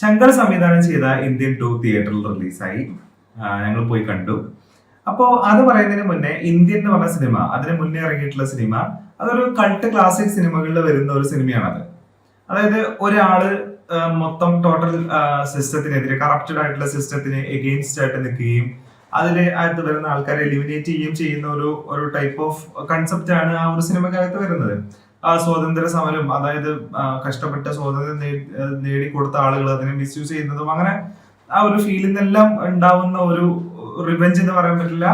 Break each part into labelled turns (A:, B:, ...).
A: ശങ്കർ സംവിധാനം ചെയ്ത Indian two തിയേറ്ററിൽ റിലീസായി. ഞങ്ങൾ പോയി കണ്ടു. അപ്പോൾ അത് പറയുന്നതിന് മുന്നേ ഇന്ത്യൻ എന്ന് പറഞ്ഞ സിനിമ അതിന് മുന്നേ ഇറങ്ങിയിട്ടുള്ള സിനിമ അതൊരു കൾട്ട് ക്ലാസിക് സിനിമകളിൽ വരുന്ന ഒരു സിനിമയാണത്. അതായത് ഒരാൾ മൊത്തം ടോട്ടൽ സിസ്റ്റത്തിനെതിരെ കറപ്റ്റഡ് ആയിട്ടുള്ള സിസ്റ്റത്തിന് എഗെയിൻസ്റ്റ് ആയിട്ട് നിൽക്കുകയും അതിലെ അകത്ത് വരുന്ന ആൾക്കാരെ എലിമിനേറ്റ് ചെയ്യുകയും ചെയ്യുന്ന ഒരു ഒരു ടൈപ്പ് ഓഫ് കൺസെപ്റ്റ് ആണ് ആ ഒരു സിനിമക്കകത്ത് വരുന്നത്. സ്വാതന്ത്ര്യ സമരം അതായത് കഷ്ടപ്പെട്ട സ്വാതന്ത്ര്യം ആ, നേടിക്കൊടുത്ത ആളുകൾ അതിനെ മിസ്യൂസ് ചെയ്യുന്നതും അങ്ങനെ ആ ഒരു ഫീലിൽ നിന്നെല്ലാം ഉണ്ടാവുന്ന ഒരു റിവെഞ്ച് എന്ന് പറയാൻ പറ്റില്ല.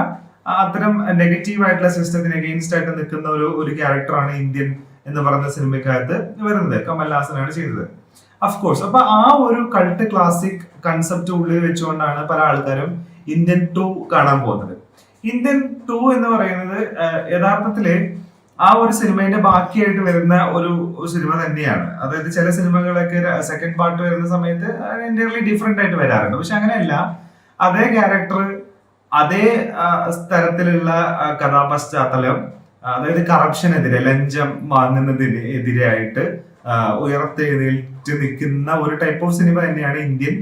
A: ആ അത്തരം നെഗറ്റീവ് ആയിട്ടുള്ള സിസ്റ്റത്തിന് അഗെയിൻസ്റ്റ് ആയിട്ട് നിൽക്കുന്ന ഒരു ഒരു ക്യാരക്ടറാണ് ഇന്ത്യൻ എന്ന് പറയുന്ന സിനിമക്കകത്ത് വരുന്നത്. കമൽഹാസനാണ് ചെയ്തത്. ഓഫ് കോഴ്സ് അപ്പൊ ആ ഒരു കൾട്ട് ക്ലാസിക് കൺസെപ്റ്റ് ഉള്ളിൽ വെച്ചുകൊണ്ടാണ് പല ആൾക്കാരും ഇന്ത്യൻ ടു കാണാൻ പോകുന്നത്. ഇന്ത്യൻ ടു എന്ന് പറയുന്നത് ആ, യഥാർത്ഥത്തിൽ ആ ഒരു സിനിമയുടെ ബാക്കിയായിട്ട് വരുന്ന ഒരു സിനിമ തന്നെയാണ്. അതായത് ചില സിനിമകളൊക്കെ സെക്കൻഡ് പാർട്ട് വരുന്ന സമയത്ത് എന്റയർലി ഡിഫറെന്റ് ആയിട്ട് വരാറുണ്ട്. പക്ഷെ അങ്ങനെയല്ല. അതേ ക്യാരക്ടർ അതേ തരത്തിലുള്ള കഥാപശ്ചാത്തലം അതായത് കറപ്ഷനെതിരെ ലഞ്ചം വാങ്ങുന്നതിന് എതിരായിട്ട് ഉയർത്തെഴുന്നേറ്റ് നിൽക്കുന്ന ഒരു ടൈപ്പ് ഓഫ് സിനിമ തന്നെയാണ് ഇന്ത്യൻ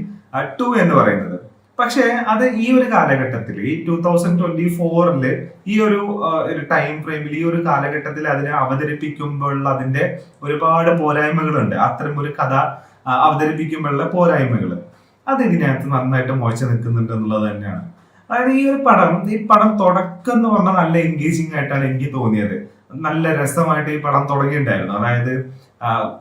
A: ടു എന്ന് പറയുന്നത്. പക്ഷേ അത് ഈ ഒരു കാലഘട്ടത്തിൽ ഈ ടൂ തൗസൻഡ് ട്വന്റി ഫോറിൽ ഈ ഒരു ടൈം ഫ്രെയിമിൽ ഈ ഒരു കാലഘട്ടത്തിൽ അതിനെ അവതരിപ്പിക്കുമ്പോൾ അതിന്റെ ഒരുപാട് പോരായ്മകളുണ്ട്. അത്തരം ഒരു കഥ അവതരിപ്പിക്കുമ്പോഴുള്ള പോരായ്മകൾ അത് ഇതിനകത്ത് നന്നായിട്ട് മോശ നിൽക്കുന്നുണ്ട് എന്നുള്ളത് തന്നെയാണ്. അതായത് ഈ ഒരു പടം ഈ പടം തുടക്കം എന്ന് പറഞ്ഞാൽ നല്ല എൻഗേജിങ് ആയിട്ടാണ് എനിക്ക് തോന്നിയത്. നല്ല രസമായിട്ട് ഈ പടം തുടങ്ങിയിട്ടുണ്ടായിരുന്നു. അതായത്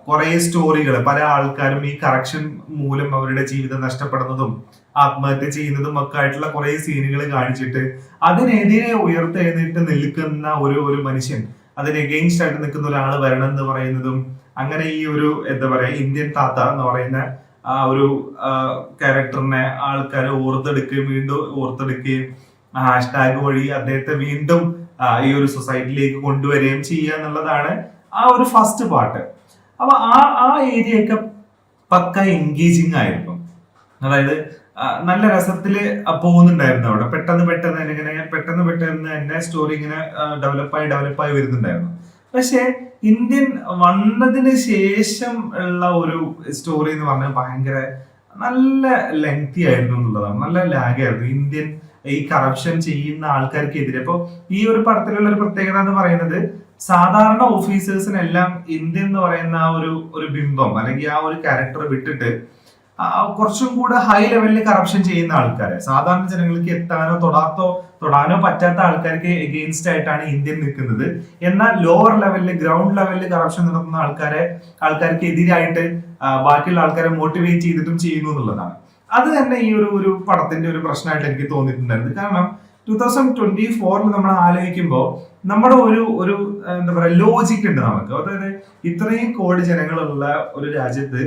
A: കുറെ സ്റ്റോറികൾ പല ആൾക്കാരും ഈ കറക്ഷൻ മൂലം അവരുടെ ജീവിതം നഷ്ടപ്പെടുന്നതും ആത്മഹത്യ ചെയ്യുന്നതും ഒക്കെ ആയിട്ടുള്ള കുറെ സീനുകൾ കാണിച്ചിട്ട് അതിനെതിരെ ഉയർത്തെഴുന്നേറ്റ് നിൽക്കുന്ന ഒരു ഒരു മനുഷ്യൻ അതിന് എഗെയിൻസ്റ്റ് ആയിട്ട് നിൽക്കുന്ന ഒരാൾ വരണം എന്ന് പറയുന്നതും അങ്ങനെ ഈ ഒരു എന്താ പറയാ ഇന്ത്യൻ താത്ത എന്ന് പറയുന്ന ആ ഒരു ക്യാരക്ടറിനെ ആൾക്കാർ ഓർത്തെടുക്കുകയും വീണ്ടും ഓർത്തെടുക്കുകയും ഹാഷ്ടാഗ് വഴി അദ്ദേഹത്തെ വീണ്ടും ഈ ഒരു സൊസൈറ്റിയിലേക്ക് കൊണ്ടുവരികയും ചെയ്യുക എന്നുള്ളതാണ് ആ ഒരു ഫസ്റ്റ് പാർട്ട് അപ്പൊ ആ ആ ഏരിയ ഒക്കെ പക്ക എൻഗേജിങ് ആയിരുന്നു. അതായത് നല്ല രസത്തിൽ പോകുന്നുണ്ടായിരുന്നു അവിടെ. പെട്ടെന്ന് പെട്ടെന്ന് ഇങ്ങനെ പെട്ടെന്ന് പെട്ടെന്ന് തന്നെ സ്റ്റോറി ഇങ്ങനെ ഡെവലപ്പായി ഡെവലപ്പായി വരുന്നുണ്ടായിരുന്നു. പക്ഷേ ഇന്ത്യൻ വന്നതിന് ശേഷം ഉള്ള ഒരു സ്റ്റോറി എന്ന് പറഞ്ഞാൽ ഭയങ്കര നല്ല ലെങ്തി ആയിരുന്നു എന്നുള്ളതാണ്. നല്ല ലാഗ് ആയിരുന്നു. ഇന്ത്യൻ ഈ കറപ്ഷൻ ചെയ്യുന്ന ആൾക്കാർക്കെതിരെ. അപ്പൊ ഈ ഒരു പടത്തിലുള്ള ഒരു പ്രത്യേകത എന്ന് പറയുന്നത് സാധാരണ ഓഫീസേഴ്സിനെല്ലാം ഇന്ത്യ എന്ന് പറയുന്ന ആ ഒരു ഒരു ബിംബം അല്ലെങ്കിൽ ആ ഒരു ക്യാരക്ടർ വിട്ടിട്ട് കുറച്ചും കൂടെ ഹൈ ലെവലിൽ കറപ്ഷൻ ചെയ്യുന്ന ആൾക്കാരെ. സാധാരണ ജനങ്ങൾക്ക് എത്താനോ തൊടാത്തോ തൊടാനോ പറ്റാത്ത ആൾക്കാർക്ക് എഗെയിൻസ്റ്റ് ആയിട്ടാണ് ഇന്ത്യൻ നിൽക്കുന്നത്. എന്നാൽ ലോവർ ലെവലിൽ ഗ്രൗണ്ട് ലെവലിൽ കറപ്ഷൻ നടത്തുന്ന ആൾക്കാരെ ആൾക്കാർക്ക് എതിരായിട്ട് ബാക്കിയുള്ള ആൾക്കാരെ മോട്ടിവേറ്റ് ചെയ്തിട്ടും ചെയ്യുന്നു എന്നുള്ളതാണ്. അത് തന്നെ ഈ ഒരു ഒരു പടത്തിന്റെ ഒരു പ്രശ്നമായിട്ട് എനിക്ക് തോന്നിയിട്ടുണ്ടായിരുന്നു. കാരണം ടൂ തൗസൻഡ് ട്വന്റി ഫോറിൽ നമ്മൾ ആലോചിക്കുമ്പോൾ നമ്മുടെ ഒരു ഒരു എന്താ പറയുക ലോജിക് ഉണ്ട് നമുക്ക്. അതായത് ഇത്രയും കോടി ജനങ്ങളുള്ള ഒരു രാജ്യത്ത്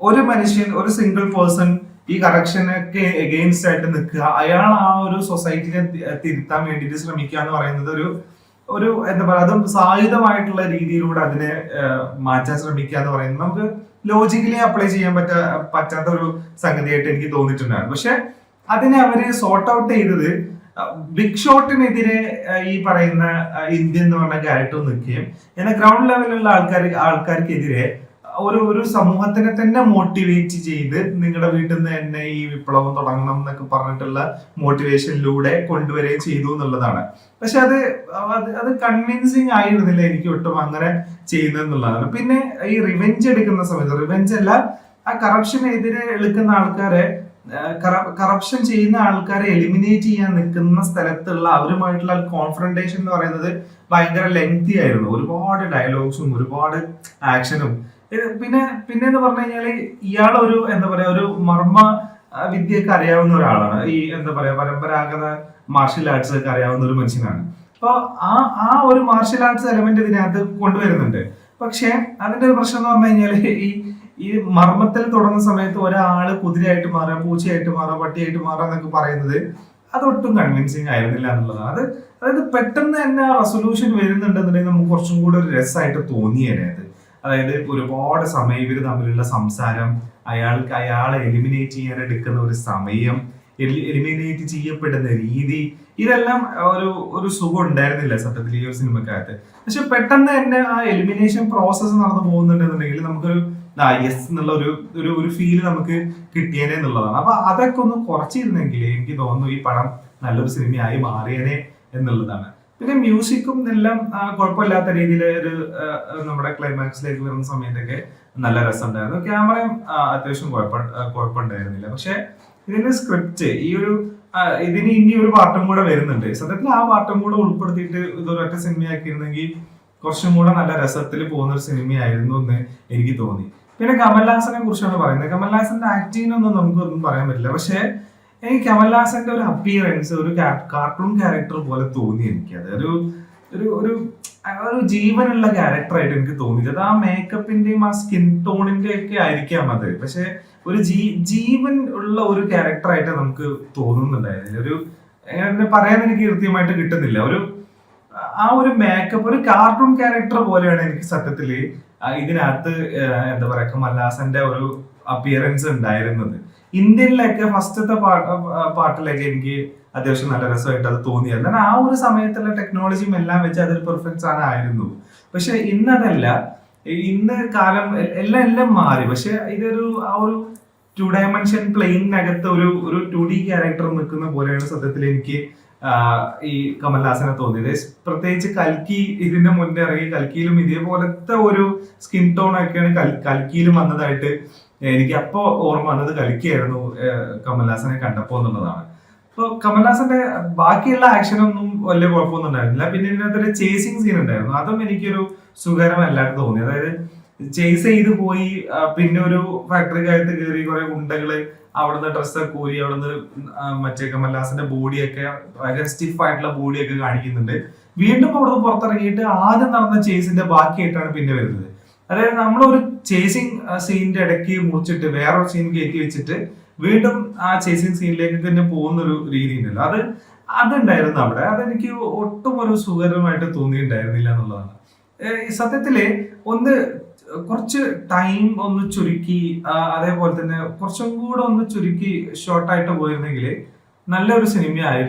A: ഒരു മനുഷ്യൻ ഒരു സിംഗിൾ പേഴ്സൺ ഈ കറക്ഷനൊക്കെ എഗെയിൻസ്റ്റ് ആയിട്ട് നിൽക്കുക അയാൾ ആ ഒരു സൊസൈറ്റിനെ തിരുത്താൻ വേണ്ടിയിട്ട് ശ്രമിക്കുക എന്ന് പറയുന്നത് ഒരു ഒരു എന്താ പറയുക അതും സായുധമായിട്ടുള്ള രീതിയിലൂടെ അതിനെ മാറ്റാൻ ശ്രമിക്കുക എന്ന് പറയുന്നത് നമുക്ക് ലോജിക്കലി അപ്ലൈ ചെയ്യാൻ പറ്റ പറ്റാത്ത ഒരു സംഗതിയായിട്ട് എനിക്ക് തോന്നിയിട്ടുണ്ടായിരുന്നു. പക്ഷെ അതിനെ അവർ സോർട്ട് ഔട്ട് ചെയ്തത് ബിഗ് ഷോട്ടിനെതിരെ ഈ പറയുന്ന ഇന്ത്യ എന്ന് പറഞ്ഞ ക്യാരക്ടർ നിൽക്കുകയും എന്നാൽ ഗ്രൗണ്ട് ലെവലിലുള്ള ആൾക്കാർ ആൾക്കാർക്കെതിരെ ഒരു ഒരു സമൂഹത്തിനെ തന്നെ മോട്ടിവേറ്റ് ചെയ്ത് നിങ്ങളുടെ വീട്ടിൽ നിന്ന് തന്നെ ഈ വിപ്ലവം തുടങ്ങണം എന്നൊക്കെ പറഞ്ഞിട്ടുള്ള മോട്ടിവേഷനിലൂടെ കൊണ്ടുവരികയും ചെയ്തു എന്നുള്ളതാണ്. പക്ഷെ അത് അത് കൺവിൻസിങ് ആയിരുന്നില്ല എനിക്ക് ഒട്ടും അങ്ങനെ ചെയ്യുന്നത് എന്നുള്ളതാണ്. പിന്നെ ഈ റിവെഞ്ച് എടുക്കുന്ന സമയത്ത് റിവെഞ്ച് അല്ല ആ കറപ്ഷനെതിരെ എടുക്കുന്ന ആൾക്കാരെ കറപ്ഷൻ ചെയ്യുന്ന ആൾക്കാരെ എലിമിനേറ്റ് ചെയ്യാൻ നിൽക്കുന്ന സ്ഥലത്തുള്ള അവരുമായിട്ടുള്ള കോൺഫ്രണ്ടേഷൻ എന്ന് പറയുന്നത് ഭയങ്കര ലെങ്തി ആയിരുന്നു. ഒരുപാട് ഡയലോഗ്സും ഒരുപാട് ആക്ഷനും പിന്നെ പിന്നെ എന്ന് പറഞ്ഞു കഴിഞ്ഞാൽ ഇയാൾ ഒരു എന്താ പറയാ ഒരു മർമ്മ വിദ്യക്ക് അറിയാവുന്ന ഒരാളാണ്. ഈ എന്താ പറയാ പരമ്പരാഗത മാർഷ്യൽ ആർട്സ് ഒക്കെ അറിയാവുന്ന ഒരു മനുഷ്യനാണ്. അപ്പൊ ആ ആ ഒരു മാർഷ്യൽ ആർട്സ് എലമെന്റ് ഇതിനകത്ത് കൊണ്ടുവരുന്നുണ്ട്. പക്ഷെ അതിന്റെ ഒരു പ്രശ്നം എന്ന് പറഞ്ഞു കഴിഞ്ഞാൽ ഈ ഈ മർമ്മത്തിൽ തുടങ്ങുന്ന സമയത്ത് ഒരാൾ കുതിരയായിട്ട് മാറാം പൂച്ചയായിട്ട് മാറാം പട്ടിയായിട്ട് മാറാം എന്നൊക്കെ പറയുന്നത് അതൊട്ടും കൺവിൻസിങ് ആയിരുന്നില്ല എന്നുള്ളതാണ്. അത് അതായത് പെട്ടെന്ന് തന്നെ ആ റെസൊല്യൂഷൻ വരുന്നുണ്ടെന്നുണ്ടെങ്കിൽ നമുക്ക് കുറച്ചും കൂടെ ഒരു രസമായിട്ട് തോന്നിയേനെ അത്. അതായത് ഒരുപാട് സമയം ഇവർ തമ്മിലുള്ള സംസാരം അയാൾക്ക് അയാളെ എലിമിനേറ്റ് ചെയ്യാൻ എടുക്കുന്ന ഒരു സമയം എലിമിനേറ്റ് ചെയ്യപ്പെടുന്ന രീതി ഇതെല്ലാം ഒരു ഒരു സുഖം ഉണ്ടായിരുന്നില്ല സത്യത്തിൽ ഈ ഒരു സിനിമക്കകത്ത്. പക്ഷെ പെട്ടെന്ന് തന്നെ ആ എലിമിനേഷൻ പ്രോസസ്സ് നടന്നു പോകുന്നുണ്ടെന്നുണ്ടെങ്കിൽ നമുക്കൊരു ആ യെസ് എന്നുള്ള ഒരു ഒരു ഒരു ഫീൽ നമുക്ക് കിട്ടിയേനെ എന്നുള്ളതാണ്. അപ്പൊ അതൊക്കെ ഒന്ന് കുറച്ചിരുന്നെങ്കിൽ എനിക്ക് തോന്നുന്നു ഈ പടം നല്ലൊരു സിനിമയായി മാറിയേനെ എന്നുള്ളതാണ്. പിന്നെ മ്യൂസിക്കും എല്ലാം കുഴപ്പമില്ലാത്ത രീതിയിൽ ഒരു നമ്മുടെ ക്ലൈമാക്സിലേക്ക് വരുന്ന സമയത്തൊക്കെ നല്ല രസമുണ്ടായിരുന്നു. ക്യാമറയും അത്യാവശ്യം കുഴപ്പ കുഴപ്പമുണ്ടായിരുന്നില്ല. പക്ഷെ ഇതിന്റെ സ്ക്രിപ്റ്റ് ഈ ഒരു ഇതിന് ഇനി ഒരു പാട്ടും കൂടെ വരുന്നുണ്ട്. സത്യത്തിൽ ആ പാട്ടും കൂടെ ഉൾപ്പെടുത്തിയിട്ട് ഇതൊരൊറ്റ സിനിമയാക്കിയിരുന്നെങ്കിൽ കുറച്ചും കൂടെ നല്ല രസത്തിൽ പോകുന്ന ഒരു സിനിമയായിരുന്നു എന്ന് എനിക്ക് തോന്നി. പിന്നെ കമൽഹാസനെ കുറിച്ചാണ് പറയുന്നത്. കമൽഹാസന്റെ ആക്ടിങ്ങിനൊന്നും നമുക്കൊന്നും പറയാൻ പറ്റില്ല. പക്ഷേ എനിക്ക് കമൽഹാസന്റെ ഒരു അപ്പിയറൻസ് ഒരു കാർട്ടൂൺ ക്യാരക്ടർ പോലെ തോന്നി എനിക്ക്. അത് ഒരു ഒരു ഒരു ഒരു ജീവനുള്ള ക്യാരക്ടറായിട്ട് എനിക്ക് തോന്നിയത്. അത് ആ മേക്കപ്പിന്റെയും ആ സ്കിൻ ടോണിന്റെ ഒക്കെ ആയിരിക്കാം അത്. പക്ഷെ ഒരു ജീ ജീവൻ ഉള്ള ഒരു ക്യാരക്ടറായിട്ട് നമുക്ക് തോന്നുന്നുണ്ടായിരുന്നില്ല. ഒരു എങ്ങനെ പറയാൻ എനിക്ക് കൃത്യമായിട്ട് കിട്ടുന്നില്ല. ഒരു ആ ഒരു മേക്കപ്പ് ഒരു കാർട്ടൂൺ ക്യാരക്ടർ പോലെയാണ് എനിക്ക് സത്യത്തിൽ ആ ഇതിനകത്ത് എന്താ പറയാ കമൽഹാസന്റെ ഒരു അപ്പിയറൻസ് ഉണ്ടായിരുന്നത്. ഇന്ത്യനിലൊക്കെ ഫസ്റ്റത്തെ പാട്ട് പാട്ടിലൊക്കെ എനിക്ക് അത്യാവശ്യം നല്ല രസമായിട്ട് അത് തോന്നിയായിരുന്നു. കാരണം ആ ഒരു സമയത്തുള്ള ടെക്നോളജിയും എല്ലാം വെച്ച് അതൊരു പെർഫെക്റ്റ് സാധനം ആയിരുന്നു. പക്ഷെ ഇന്നതല്ല. ഇന്ന് കാലം എല്ലാം എല്ലാം മാറി. പക്ഷെ ഇതൊരു ആ ഒരു ടു ഡയമെൻഷൻ പ്ലെയിനകത്ത് ഒരു ഒരു ടു ഡി ക്യാരക്ടർ നിൽക്കുന്ന പോലെയാണ് സത്യത്തിൽ എനിക്ക് ഈ കമൽഹാസനെ തോന്നിയത്. പ്രത്യേകിച്ച് കൽക്കി ഇതിന്റെ മുന്നേ ഇറങ്ങി കൽക്കിയിലും ഇതേപോലത്തെ ഒരു സ്കിൻ ടോൺ ഒക്കെയാണ് കൽ- കൽക്കിയിലും വന്നതായിട്ട് എനിക്ക് അപ്പോ ഓർമ്മ വന്നത് കൽക്കിയായിരുന്നു കമൽഹാസനെ കണ്ടപ്പോ എന്നുള്ളതാണ്. അപ്പൊ കമൽഹാസന്റെ ബാക്കിയുള്ള ആക്ഷനൊന്നും വലിയ കുഴപ്പമൊന്നും ഉണ്ടായിരുന്നില്ല. പിന്നെ ഇതിനകത്തൊരു ചേസിങ് സീൻ ഉണ്ടായിരുന്നു. അതും എനിക്കൊരു സുഖകരമല്ലാണ്ട് തോന്നി. അതായത് ചേസ് ചെയ്ത് പോയി പിന്നെ ഒരു ഫാക്ടറിക്കകത്ത് കയറി കുറെ ഉണ്ടകൾ അവിടുന്ന് ഡ്രസ്സ് കൂരി അവിടുന്ന് മറ്റേ കമൽഹാസന്റെ ബോഡിയൊക്കെ ഭയങ്കര സ്റ്റിഫ് ആയിട്ടുള്ള ബോഡിയൊക്കെ കാണിക്കുന്നുണ്ട്. വീണ്ടും അവിടുന്ന് പുറത്തിറങ്ങിയിട്ട് ആദ്യം നടന്ന ചേസിന്റെ ബാക്കിയായിട്ടാണ് പിന്നെ വരുന്നത്. അതായത് നമ്മളൊരു ചേസിങ് സീനിന്റെ ഇടയ്ക്ക് മുറിച്ചിട്ട് വേറൊരു സീൻ കയറ്റി വെച്ചിട്ട് വീണ്ടും ആ ചേസിങ് സീനിലേക്ക് തന്നെ പോകുന്ന ഒരു രീതി ഉണ്ടല്ലോ അത് അതുണ്ടായിരുന്നു അവിടെ. അതെനിക്ക് ഒട്ടും ഒരു സുഖകരമായിട്ട് തോന്നിയിട്ടുണ്ടായിരുന്നില്ല എന്നുള്ളതാണ്. സത്യത്തിൽ ഒന്ന് കുറച്ച് ടൈം ഒന്ന് ചുരുക്കി അതേപോലെ തന്നെ കുറച്ചും കൂടെ ഒന്ന് ചുരുക്കി ഷോർട്ടായിട്ട് പോയിരുന്നെങ്കിൽ നല്ലൊരു സിനിമ ആയി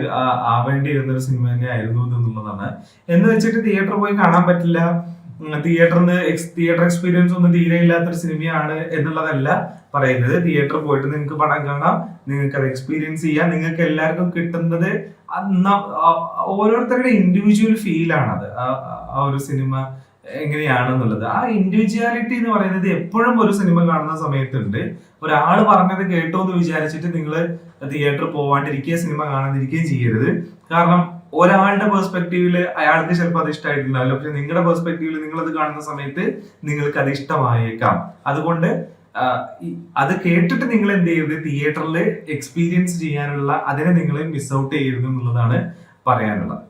A: ആവേണ്ടി വരുന്ന ഒരു സിനിമ തന്നെ ആയിരുന്നു എന്നുള്ളതാണ് എന്ന് വെച്ചിട്ട് തിയേറ്റർ പോയി കാണാൻ പറ്റില്ല. തിയേറ്ററിന് തിയേറ്റർ എക്സ്പീരിയൻസ് ഒന്നും തീരെ ഇല്ലാത്തൊരു സിനിമയാണ് എന്നുള്ളതല്ല പറയുന്നത്. തിയേറ്റർ പോയിട്ട് നിങ്ങൾക്ക് പടം കാണാം നിങ്ങൾക്ക് അത് എക്സ്പീരിയൻസ് ചെയ്യാം. നിങ്ങൾക്ക് എല്ലാവർക്കും കിട്ടുന്നത് ഓരോരുത്തരുടെ ഇൻഡിവിജ്വൽ ഫീലാണത് ആ ഒരു സിനിമ എങ്ങനെയാണെന്നുള്ളത്. ആ ഇൻഡിവിജ്വാലിറ്റി എന്ന് പറയുന്നത് എപ്പോഴും ഒരു സിനിമ കാണുന്ന സമയത്തുണ്ട്. ഒരാൾ പറഞ്ഞത് കേട്ടോ എന്ന് വിചാരിച്ചിട്ട് നിങ്ങൾ തിയേറ്ററിൽ പോവാണ്ടിരിക്കുക സിനിമ കാണാതിരിക്കുകയും ചെയ്യരുത്. കാരണം ഒരാളുടെ പെർസ്പെക്റ്റീവിൽ അയാൾക്ക് ചിലപ്പോൾ അത് ഇഷ്ടമായിട്ടുണ്ടാവില്ല പക്ഷെ നിങ്ങളുടെ പെർസ്പെക്റ്റീവിൽ നിങ്ങൾ അത് കാണുന്ന സമയത്ത് നിങ്ങൾക്ക് അത് ഇഷ്ടമായേക്കാം. അതുകൊണ്ട് അത് കേട്ടിട്ട് നിങ്ങൾ എന്ത് ചെയ്യരുത്? തിയേറ്ററിൽ എക്സ്പീരിയൻസ് ചെയ്യാനുള്ള അതിനെ നിങ്ങൾ മിസ് ഔട്ട് ചെയ്യരുത് എന്നുള്ളതാണ് പറയാനുള്ളത്.